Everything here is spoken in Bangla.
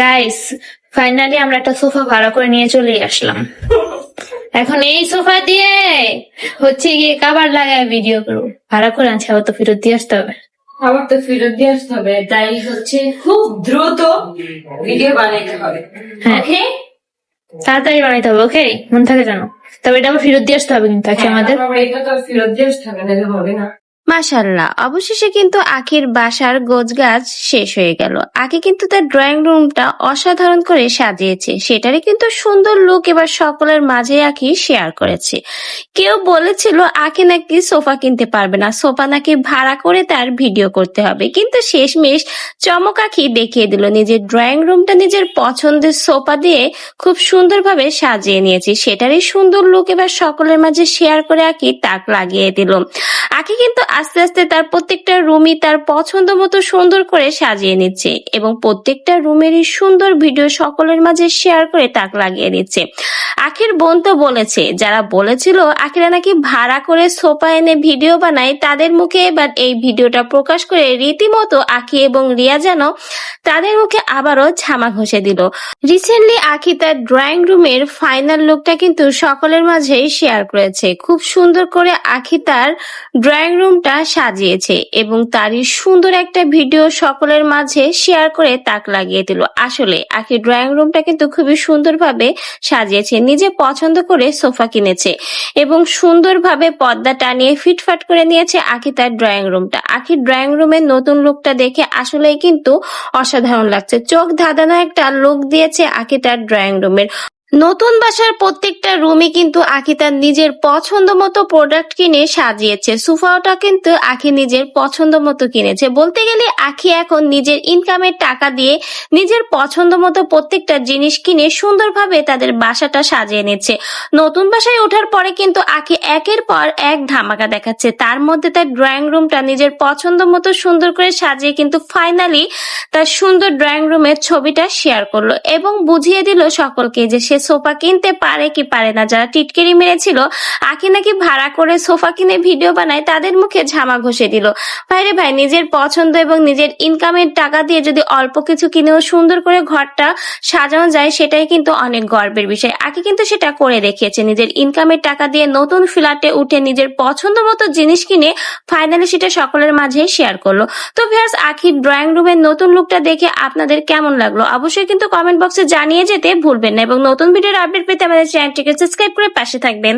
গাইস ফাইনালি আমরা একটা সোফা ভাড়া করে নিয়ে চলে আসলাম। এখন এই সোফা দিয়ে হচ্ছে গিয়ে কাবার লাগায় ভিডিও করব। ভাড়া করে আনছি আবার তো ফেরত দিয়ে আসতে হবে। আবার তো ফেরত দিয়ে আসতে হবে তাই হচ্ছে খুব দ্রুত ভিডিও বানাইতে হবে। হ্যাঁ। ওকে তাড়াতাড়ি বানাইতে হবে ওকে মন থাকে জানো তবে এটা আবার ফেরত দিয়ে আসতে হবে কিন্তু আমাদের। এটা তো ফেরত দিয়ে আসতে হবে নাহলে হবে না। মাশাল্লাহ অবশেষে কিন্তু আখির বাসার গোছগাছ শেষ হয়ে গেল। আখি কিন্তু তার ড্রয়িং রুমটা অসাধারণ করে সাজিয়েছে। সেটারই কিন্তু সুন্দর লুক এবার সকলের মাঝে আখি শেয়ার করেছে। কেউ বলেছিল, আখি নাকি সোফা কিনতে পারবে না। সোফা নাকি ভাড়া করে তার ভিডিও করতে হবে। কিন্তু শেষমেশ চমক আখি দেখিয়ে দিল, নিজের ড্রয়িং রুমটা নিজের পছন্দের সোফা দিয়ে খুব সুন্দরভাবে সাজিয়ে নিয়েছি। সেটারই সুন্দর লুক এবার সকলের মাঝে শেয়ার করে আঁকি তাক লাগিয়ে দিল। আঁকি কিন্তু আস্তে আস্তে তার প্রত্যেকটা রুমই তার পছন্দ মতো সুন্দর করে সাজিয়ে নিচ্ছে এবং প্রত্যেকটা রুমেরই সুন্দর ভিডিও সকলের মাঝে শেয়ার করে তাক লাগিয়ে দিচ্ছে। আখির বোন তো বলেছে, যারা বলেছিল আখিরা নাকি ভাড়া করে সোফা এনে ভিডিও বানায়, তাদের মুখে এবার এই ভিডিওটা প্রকাশ করে রীতিমতো আখি এবং রিয়া যেন তাদের মুখে আবারও ঝামা ঘষে দিল। রিসেন্টলি আখি তার ড্রয়িং রুমের ফাইনাল লুকটা কিন্তু সকলের মাঝেই শেয়ার করেছে। খুব সুন্দর করে আখি তার ড্রয়িং রুমটা সাজিয়েছে এবং তারই সুন্দর একটা ভিডিও সকলের মাঝে শেয়ার করে তাক লাগিয়ে দিল। আসলে আখি ড্রয়িং রুমটা কিন্তু খুবই সুন্দরভাবে সাজিয়েছে, নিজে পছন্দ করে সোফা কিনেছে এবং সুন্দরভাবে পর্দা টানিয়ে ফিটফাট করে নিয়েছে আখি তার ড্রয়িং রুমটা। আখি ড্রয়িং রুমের নতুন লুকটা দেখে আসলেই কিন্তু অসাধারণ লাগছে। চোখ ধাঁধানো একটা লুক দিয়েছে আখি তার ড্রয়িং রুমের। নতুন বাসার প্রত্যেকটা রুমে কিন্তু আখি তার নিজের পছন্দ মতো প্রোডাক্ট কিনে সাজিয়েছে। সোফাওটা কিন্তু আখি নিজের পছন্দ মতো কিনেছে। বলতে গেলে আখি এখন নিজের ইনকামের টাকা দিয়ে নিজের পছন্দ মতো প্রত্যেকটা জিনিস কিনে সুন্দরভাবে তাদের বাসাটা সাজিয়ে নিচ্ছে। নতুন বাসায় ওঠার পরে কিন্তু আখি একের পর এক ধামাকা দেখাচ্ছে। তার মধ্যে তার ড্রয়িং রুমটা নিজের পছন্দ মতো সুন্দর করে সাজিয়ে কিন্তু ফাইনালি তার সুন্দর ড্রয়িং রুমের ছবিটা শেয়ার করল এবং বুঝিয়ে দিল সকলকে যে সে সোফা কিনতে পারে কি পারে না? যারা টিটকিরি মেরেছিল আখি নাকি ভাড়া করে সোফা কিনে ভিডিও বানায়, তাদের মুখে ঝামা ঘষে দিল। ভাইরে ভাই, নিজের পছন্দ এবং নিজের ইনকামের টাকা দিয়ে যদি অল্প কিছু কিনেও সুন্দর করে ঘরটা সাজানো যায়, সেটাই কিন্তু অনেক গর্বের বিষয়। আখি কিন্তু সেটা করে দেখিয়েছে। নিজের ইনকামের টাকা দিয়ে নতুন ফ্ল্যাটে উঠে নিজের পছন্দ মতো জিনিস কিনে ফাইনালি সেটা সকলের মাঝে শেয়ার করল। তো ভিউয়ার্স আখির ড্রয়িং রুমের নতুন লুকটা দেখে আপনাদের কেমন লাগল? অবশ্যই কিন্তু কমেন্ট বক্সে জানিয়ে যেতে ভুলবেন না এবং নতুন ভিডিওর আপডেট পেতে আমাদের চ্যানেলটিকে সাবস্ক্রাইব করে পাশে থাকবেন।